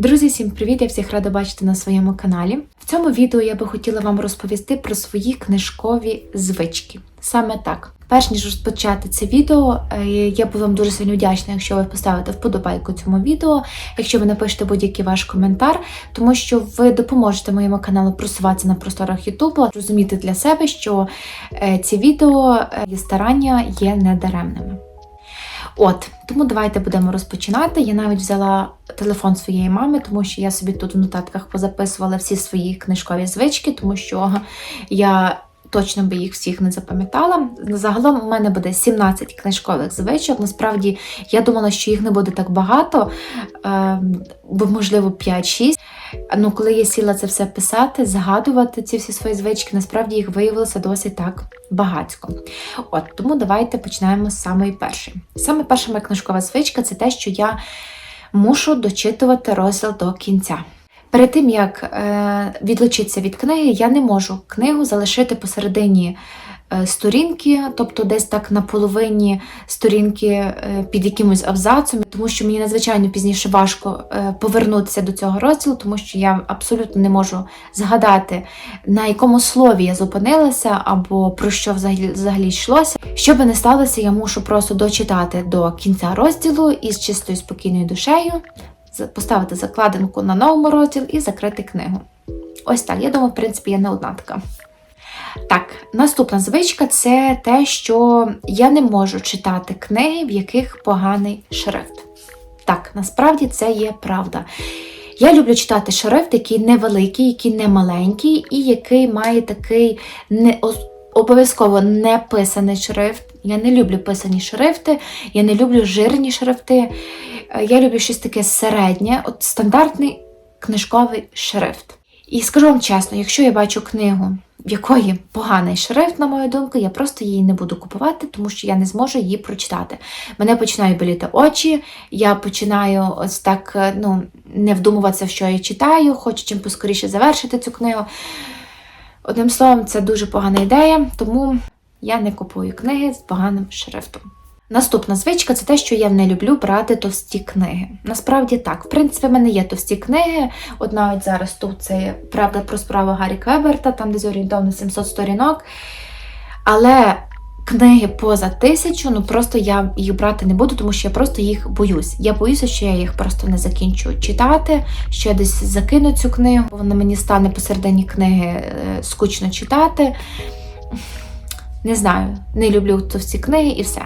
Друзі, всім привіт! Я всіх рада бачити на своєму каналі. В цьому відео я би хотіла вам розповісти про свої книжкові звички. Саме так. Перш ніж розпочати це відео, е, я буду вам дуже сильно вдячна, якщо ви поставите вподобайку цьому відео, якщо ви напишете будь-який ваш коментар, тому що ви допоможете моєму каналу просуватися на просторах Ютубу, розуміти для себе, що е, ці відео е, і старання є недаремними. От, тому давайте будемо розпочинати. Я навіть взяла телефон своєї мами, тому що я собі тут в нотатках позаписувала всі свої книжкові звички, тому що я точно би їх всіх не запам'ятала. Загалом у мене буде 17 книжкових звичок. Насправді я думала, що їх не буде так багато, е, бо можливо 5-6. Ну, коли я сіла це все писати, згадувати ці всі свої звички, насправді їх виявилося досить так багатько. От тому давайте почнемо з самої першої. Саме перша моя книжкова звичка це те, що я мушу дочитувати розділ до кінця. Перед тим як е, відлучитися від книги, я не можу книгу залишити посередині е, сторінки, тобто десь так на половині сторінки е, під якимось абзацом, тому що мені надзвичайно пізніше важко е, повернутися до цього розділу, тому що я абсолютно не можу згадати, на якому слові я зупинилася або про що взагалі, взагалі йшлося. Що би не сталося, я мушу просто дочитати до кінця розділу із чистою спокійною душею поставити закладинку на новому розділ і закрити книгу. Ось так. Я думаю, в принципі, я не одна така. Так, наступна звичка це те, що я не можу читати книги, в яких поганий шрифт. Так, насправді це є правда. Я люблю читати шрифт, який невеликий, який не маленький, і який має такий не обов'язково не писаний шрифт. Я не люблю писані шрифти, я не люблю жирні шрифти. Е, Я люблю щось таке середнє, от стандартний книжковий шрифт. І скажу вам чесно, якщо я бачу книгу, в якої поганий шрифт, на мою думку, я просто її не буду купувати, тому що я не зможу її прочитати. Мене починають боліти очі, я починаю ось так е, ну, не вдумуватися, що я читаю, хочу чим поскоріше завершити цю книгу. Одним словом, це дуже погана ідея, тому я не купую книги з поганим шрифтом. Наступна звичка це те, що я не люблю брати товсті книги. Насправді так, в принципі, в мене є товсті книги. От навіть зараз тут це правда про справу Гаррі Квеберта, там десь орієнтовно 700 сторінок. Але книги поза тисячу, ну просто я їх брати не буду, тому що я просто їх боюсь. Я боюся, що я їх просто не закінчу читати, що я десь закину цю книгу, вона мені стане посередині книги е, скучно читати. Не знаю, не люблю товсті книги і все.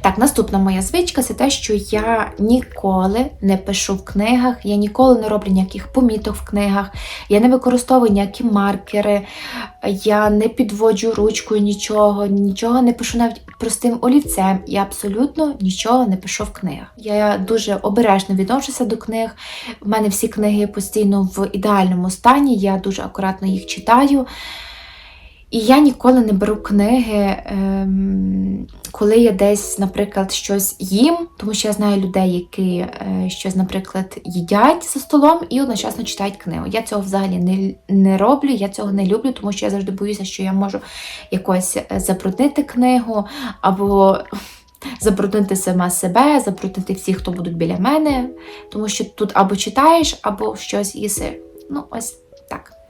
Так, наступна моя звичка це те, що я ніколи не пишу в книгах, я ніколи не роблю ніяких поміток в книгах, я не використовую ніякі маркери, я не підводжу ручкою нічого, нічого не пишу навіть простим олівцем. Я абсолютно нічого не пишу в книгах. Я дуже обережно відношуся до книг. В мене всі книги постійно в ідеальному стані, я дуже акуратно їх читаю. І я ніколи не беру книги, ем, коли я десь, наприклад, щось їм, тому що я знаю людей, які е, щось, наприклад, їдять за столом і одночасно читають книгу. Я цього взагалі не, не роблю, я цього не люблю, тому що я завжди боюся, що я можу якось е, забруднити книгу або. Забруднити сама себе, забруднити всіх, хто будуть біля мене, тому що тут або читаєш, або щось їси. Ну, ось.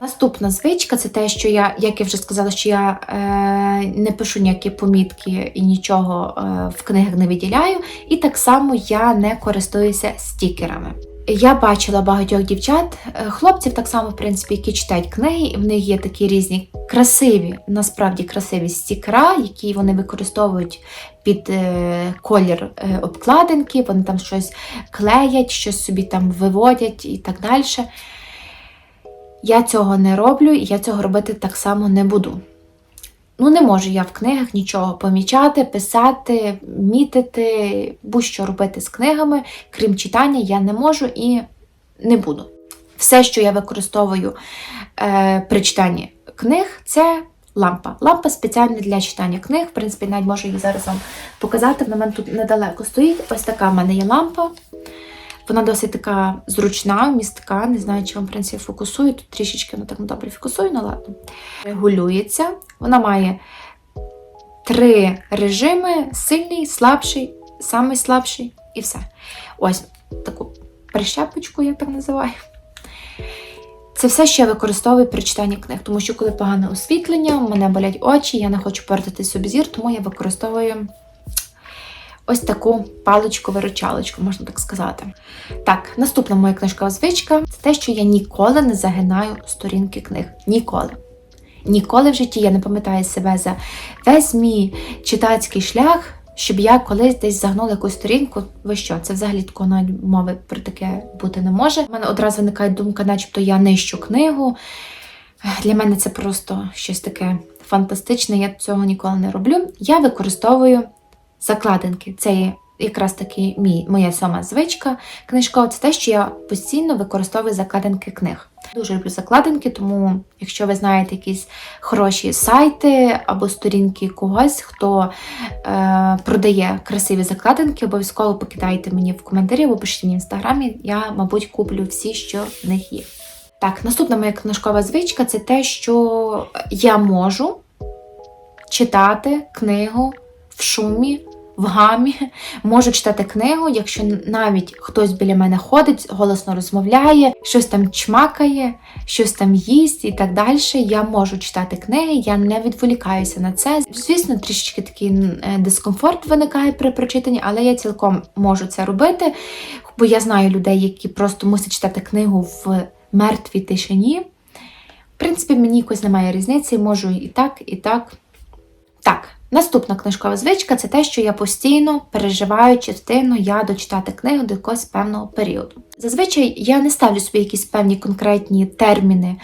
Наступна звичка це те, що я, як я вже сказала, що я е, не пишу ніякі помітки і нічого е, в книгах не виділяю. І так само я не користуюся стікерами. Я бачила багатьох дівчат, е, хлопців так само, в принципі, які читають книги, і в них є такі різні красиві, насправді красиві стікера, які вони використовують під е, колір е, обкладинки, вони там щось клеять, щось собі там виводять і так далі. Я цього не роблю, і я цього робити так само не буду. Ну, не можу я в книгах нічого помічати, писати, мітити, будь-що робити з книгами, крім читання, я не можу і не буду. Все, що я використовую е, при читанні книг, це лампа. Лампа спеціальна для читання книг. В принципі, навіть можу її зараз вам показати. Вона мене тут недалеко стоїть. Ось така в мене є лампа. Вона досить така зручна, містка. Не знаю, чи вам в принципі фокусує. Тут трішечки вона так добре фокусує, ну ладно. Регулюється. Вона має три режими: сильний, слабший, самий слабший і все. Ось таку прищепочку, я так називаю. Це все, що я використовую при читанні книг, тому що коли погане освітлення, у мене болять очі, я не хочу портити собі зір, тому я використовую ось таку паличку-виручалочку, можна так сказати. Так, наступна моя книжкова звичка це те, що я ніколи не загинаю сторінки книг. Ніколи. Ніколи в житті я не пам'ятаю себе за весь мій читацький шлях, щоб я колись десь загнула якусь сторінку. Ви що? Це взагалі такого навіть мови про таке бути не може. У мене одразу виникає думка, начебто я нищу книгу. Для мене це просто щось таке фантастичне, я цього ніколи не роблю. Я використовую закладинки. Це якраз таки мій, моя сама звичка книжкова. Це те, що я постійно використовую закладинки книг. Дуже люблю закладинки, тому якщо ви знаєте якісь хороші сайти або сторінки когось, хто е, продає красиві закладинки, обов'язково покидайте мені в коментарі або пишіть мені в інстаграмі. Я, мабуть, куплю всі, що в них є. Так, наступна моя книжкова звичка це те, що я можу читати книгу в шумі, в гамі. Можу читати книгу, якщо навіть хтось біля мене ходить, голосно розмовляє, щось там чмакає, щось там їсть і так далі. Я можу читати книги, я не відволікаюся на це. Звісно, трішечки такий е, дискомфорт виникає при прочитанні, але я цілком можу це робити, бо я знаю людей, які просто мусять читати книгу в мертвій тишині. В принципі, мені якось немає різниці, можу і так, і так. Так, наступна книжкова звичка це те, що я постійно переживаю, чи встигну я дочитати книгу до якогось певного періоду. Зазвичай я не ставлю собі якісь певні конкретні терміни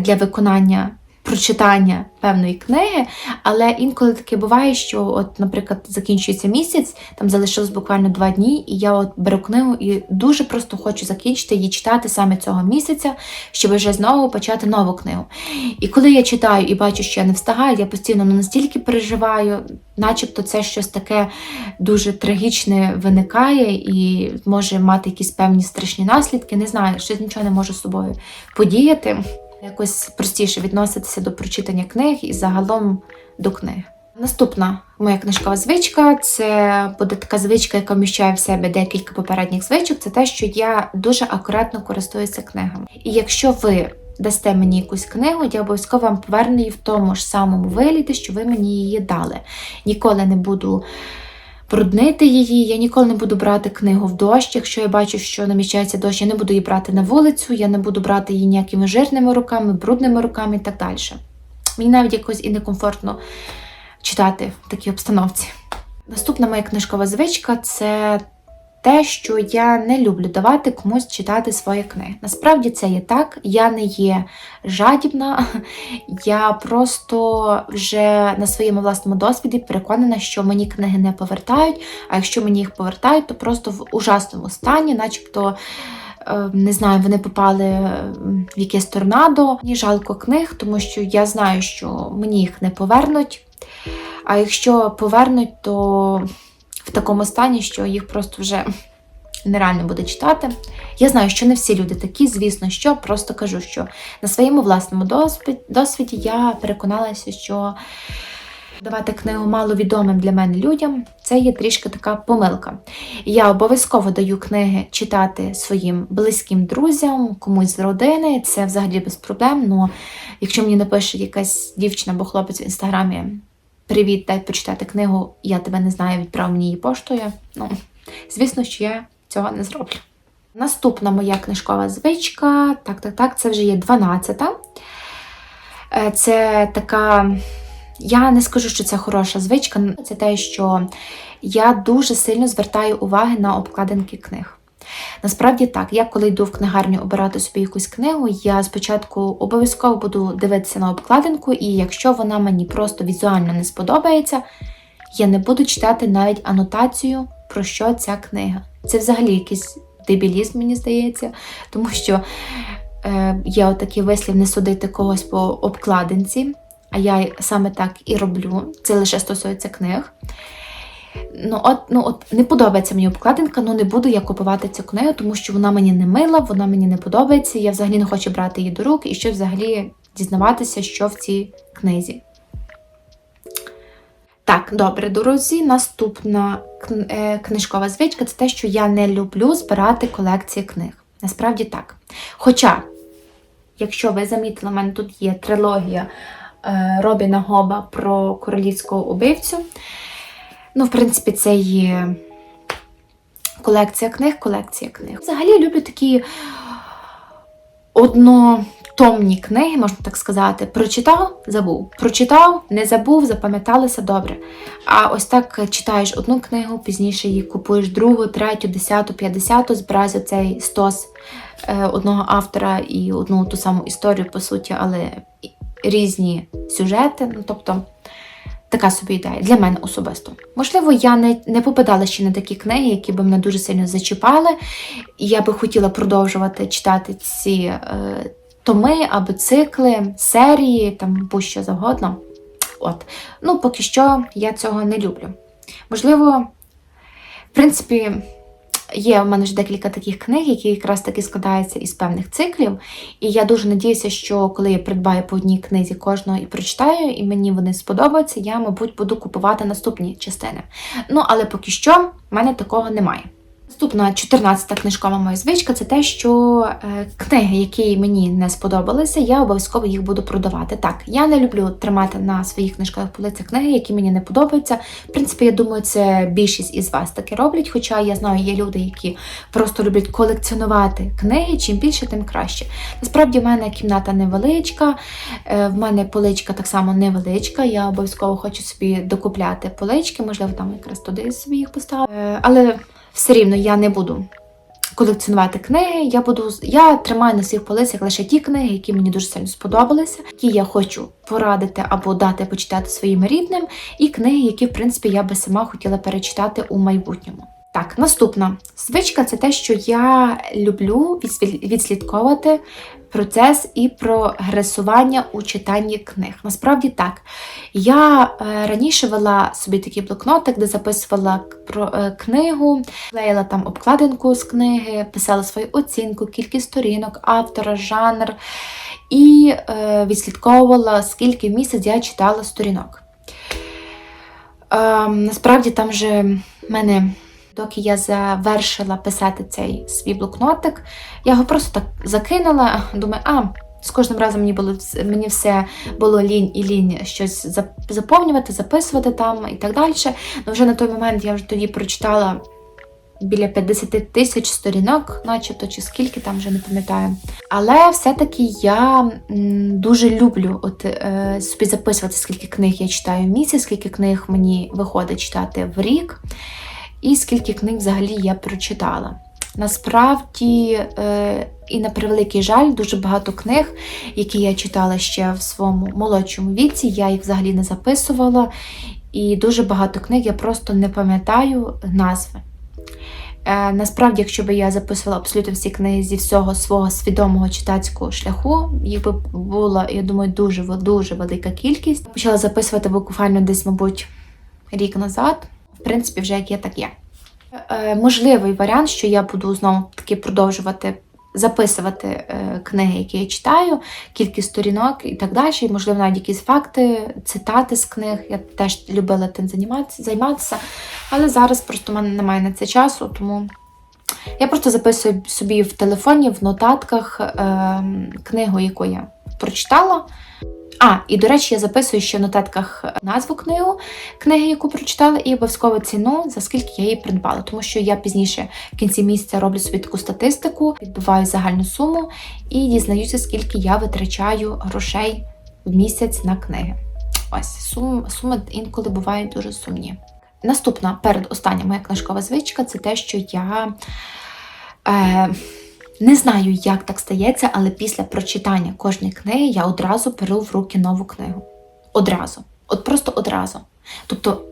для виконання прочитання певної книги, але інколи таке буває, що, от, наприклад, закінчується місяць, там залишилось буквально два дні, і я от беру книгу і дуже просто хочу закінчити її читати саме цього місяця, щоб вже знову почати нову книгу. І коли я читаю і бачу, що я не встигаю, я постійно ну, настільки переживаю, начебто це щось таке дуже трагічне виникає і може мати якісь певні страшні наслідки. Не знаю, щось нічого не можу з собою подіяти якось простіше відноситися до прочитання книг і загалом до книг. Наступна моя книжкова звичка це буде така звичка, яка вміщає в себе декілька попередніх звичок. Це те, що я дуже акуратно користуюся книгами. І якщо ви дасте мені якусь книгу, я обов'язково вам поверну її в тому ж самому вигляді, що ви мені її дали. Ніколи не буду бруднити її. Я ніколи не буду брати книгу в дощ. Якщо я бачу, що наміщається дощ, я не буду її брати на вулицю, я не буду брати її ніякими жирними руками, брудними руками і так далі. Мені навіть якось і некомфортно читати в такій обстановці. Наступна моя книжкова звичка це те, що я не люблю давати комусь читати свої книги. Насправді це є так, я не є жадібна, я просто вже на своєму власному досвіді переконана, що мені книги не повертають, а якщо мені їх повертають, то просто в ужасному стані, начебто. Е, не знаю, вони попали в якесь торнадо. Мені жалко книг, тому що я знаю, що мені їх не повернуть. А якщо повернуть, то в такому стані, що їх просто вже нереально буде читати. Я знаю, що не всі люди такі, звісно, що просто кажу, що на своєму власному досвіді я переконалася, що давати книгу маловідомим для мене людям це є трішки така помилка. Я обов'язково даю книги читати своїм близьким друзям, комусь з родини. Це взагалі без проблем. Ну, якщо мені напише якась дівчина або хлопець в інстаграмі. Привіт, дай почитати книгу, я тебе не знаю, відправ мені її поштою. Ну, звісно, що я цього не зроблю. Наступна моя книжкова звичка, так, так, так, це вже є 12-та. Е, це така, я не скажу, що це хороша звичка, це те, що я дуже сильно звертаю уваги на обкладинки книг. Насправді так, я коли йду в книгарню обирати собі якусь книгу, я спочатку обов'язково буду дивитися на обкладинку, і якщо вона мені просто візуально не сподобається, я не буду читати навіть анотацію, про що ця книга. Це взагалі якийсь дебілізм, мені здається, тому що е, є отакий вислів не судити когось по обкладинці, а я саме так і роблю. Це лише стосується книг. Ну, от, ну, от не подобається мені обкладинка, ну не буду я купувати цю книгу, тому що вона мені не мила, вона мені не подобається. Я взагалі не хочу брати її до рук і ще взагалі дізнаватися, що в цій книзі. Так, добре, друзі, наступна е, книжкова звичка це те, що я не люблю збирати колекції книг. Насправді так. Хоча, якщо ви замітили, у мене тут є трилогія е, Робіна Гоба про королівського убивцю. Ну, в принципі, це є колекція книг, колекція книг. Взагалі люблю такі однотомні книги, можна так сказати. Прочитав, забув. Прочитав, не забув, запам'яталося добре. А ось так читаєш одну книгу, пізніше її купуєш другу, третю, десяту, п'ятдесяту, збираєш цей стос е, одного автора і одну ту саму історію, по суті, але різні сюжети. Ну, тобто, така собі ідея для мене особисто. Можливо, я не, не попадала ще на такі книги, які би мене дуже сильно зачіпали. Я би хотіла продовжувати читати ці е, томи або цикли, серії, там будь-що завгодно. От. Ну, поки що я цього не люблю. Можливо, в принципі, є в мене ж декілька таких книг, які якраз таки складаються із певних циклів. І я дуже надіюся, що коли я придбаю по одній книзі кожного і прочитаю, і мені вони сподобаються, я, мабуть, буду купувати наступні частини. Ну, але поки що в мене такого немає. Наступна 14-та книжкова моя звичка це те, що е, книги, які мені не сподобалися, я обов'язково їх буду продавати. Так, я не люблю тримати на своїх книжкових полицях книги, які мені не подобаються. В принципі, я думаю, це більшість із вас таке роблять. Хоча я знаю, є люди, які просто люблять колекціонувати книги. Чим більше, тим краще. Насправді, в мене кімната невеличка, е, в мене поличка так само невеличка. Я обов'язково хочу собі докупляти полички, можливо, там якраз туди собі їх поставити. Е, Але все рівно я не буду колекціонувати книги. Я буду я тримаю на своїх полицях лише ті книги, які мені дуже сильно сподобалися, які я хочу порадити або дати почитати своїм рідним, і книги, які, в принципі, я би сама хотіла перечитати у майбутньому. Так, наступна звичка це те, що я люблю відслід- відслідковувати процес і прогресування у читанні книг. Насправді так. Я е, раніше вела собі такий блокнотик, де записувала про е, книгу, клеїла там обкладинку з книги, писала свою оцінку, кількість сторінок, автора, жанр і е, відслідковувала, скільки в місяць я читала сторінок. Е, насправді там вже в мене. Доки я завершила писати цей свій блокнотик, я його просто так закинула. Думаю, а з кожним разом мені було мені все було лінь і лінь щось заповнювати, записувати там і так далі. Ну вже на той момент я вже тоді прочитала біля 50 тисяч сторінок, начебто, чи скільки там вже не пам'ятаю. Але все-таки я дуже люблю от, е, собі записувати, скільки книг я читаю в місяць, скільки книг мені виходить читати в рік, і скільки книг взагалі я прочитала. Насправді, е, і на превеликий жаль, дуже багато книг, які я читала ще в своєму молодшому віці, я їх взагалі не записувала. І дуже багато книг я просто не пам'ятаю назви. Е, насправді, якщо б я записувала абсолютно всі книги зі всього свого свідомого читацького шляху, їх би була, я думаю, дуже дуже велика кількість. Почала записувати буквально десь, мабуть, рік назад. В принципі, вже як є, так є. Е, можливий варіант, що я буду знову таки продовжувати записувати е, книги, які я читаю, кількість сторінок і так далі. І, можливо, навіть якісь факти, цитати з книг. Я теж любила тим займатися. Але зараз просто в мене немає на це часу, тому я просто записую собі в телефоні, в нотатках е, книгу, яку я прочитала. А, і до речі, я записую ще в нотатках назву книгу, книги, яку прочитала, і обов'язково ціну, за скільки я її придбала. Тому що я пізніше в кінці місяця роблю собі таку статистику, відбиваю загальну суму і дізнаюся, скільки я витрачаю грошей в місяць на книги. Ось сум, суми інколи бувають дуже сумні. Наступна передостання моя книжкова звичка це те, що я. Е, не знаю, як так стається, але після прочитання кожної книги я одразу беру в руки нову книгу. Одразу. От просто одразу. Тобто,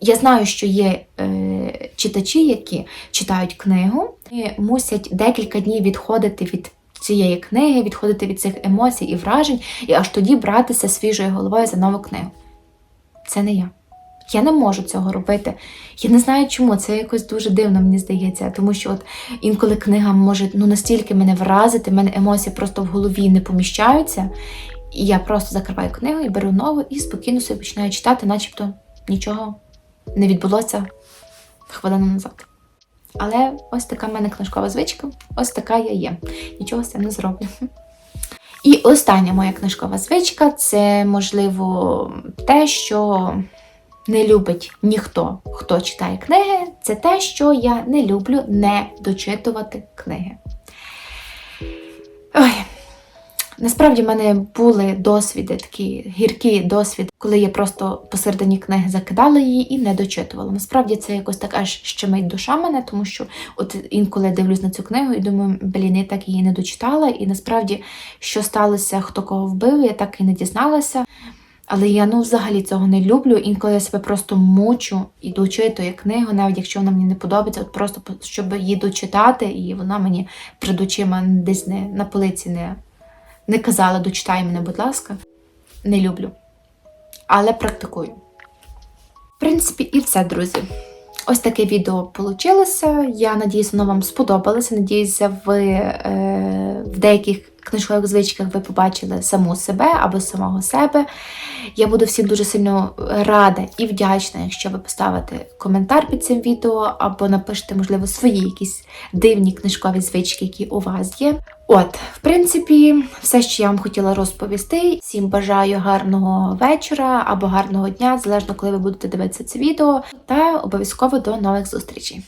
я знаю, що є е, читачі, які читають книгу, і мусять декілька днів відходити від цієї книги, відходити від цих емоцій і вражень, і аж тоді братися свіжою головою за нову книгу. Це не я. Я не можу цього робити. Я не знаю чому. Це якось дуже дивно, мені здається, тому що от інколи книга може ну настільки мене вразити, в мене емоції просто в голові не поміщаються. І я просто закриваю книгу і беру нову і спокійно собі починаю читати, начебто нічого не відбулося хвилину назад. Але ось така в мене книжкова звичка, ось така я є. Нічого з цим не зроблю. І остання моя книжкова звичка це, можливо, те, що не любить ніхто, хто читає книги. Це те, що я не люблю не дочитувати книги. Ой. Насправді в мене були досвіди, такі гіркі досвіди, коли я просто посередині книги закидала її і не дочитувала. Насправді це якось так аж щемить душа мене, тому що от інколи дивлюсь на цю книгу і думаю, блін, я так її не дочитала. І насправді, що сталося, хто кого вбив, я так і не дізналася. Але я ну взагалі цього не люблю. Інколи я себе просто мучу і дочитую книгу, навіть якщо вона мені не подобається, от просто щоб її дочитати, і вона мені перед очима десь не на полиці не, не казала, дочитай мене, будь ласка. Не люблю. Але практикую. В принципі, і все, друзі. Ось таке відео вийшло. Я надіюсь, воно вам сподобалося. Надіюся, ви е, в деяких книжкових звичках ви побачили саму себе або самого себе. Я буду всім дуже сильно рада і вдячна, якщо ви поставите коментар під цим відео, або напишете, можливо, свої якісь дивні книжкові звички, які у вас є. От, в принципі, все, що я вам хотіла розповісти. Всім бажаю гарного вечора або гарного дня, залежно коли ви будете дивитися це відео. Та обов'язково до нових зустрічей.